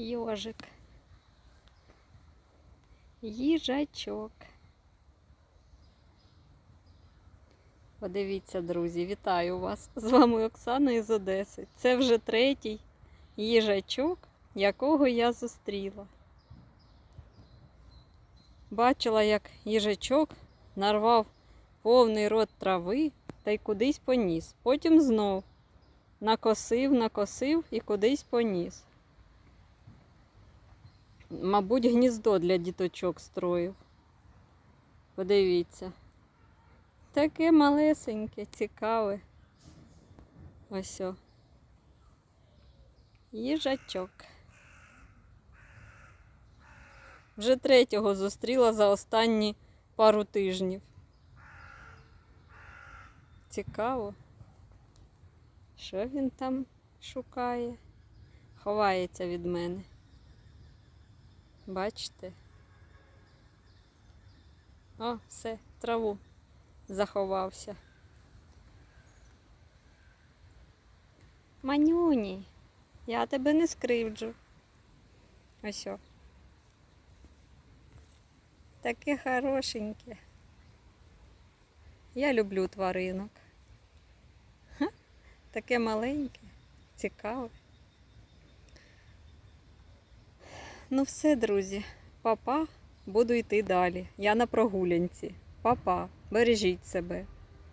Йожик. Їжачок. Подивіться, друзі, вітаю вас! З вами Оксана із Одеси. Це вже третій їжачок, якого я зустріла. Бачила, як їжачок нарвав повний рот трави та й кудись поніс. Потім знов накосив, накосив і кудись поніс. Мабуть, гніздо для діточок строїв. Подивіться. Таке малесеньке, цікаве. Ось. о. Їжачок. Вже третього зустріла за останні пару тижнів. Цікаво. Що він там шукає? Ховається від мене. Бачите? О, все, траву заховався. Манюні, я тебе не скривджу. Ось. о. Таке хорошеньке. Я люблю тваринок. Ха, таке маленьке, цікаве. Ну все, друзі, папа, буду йти далі. Я на прогулянці. Папа, бережіть себе.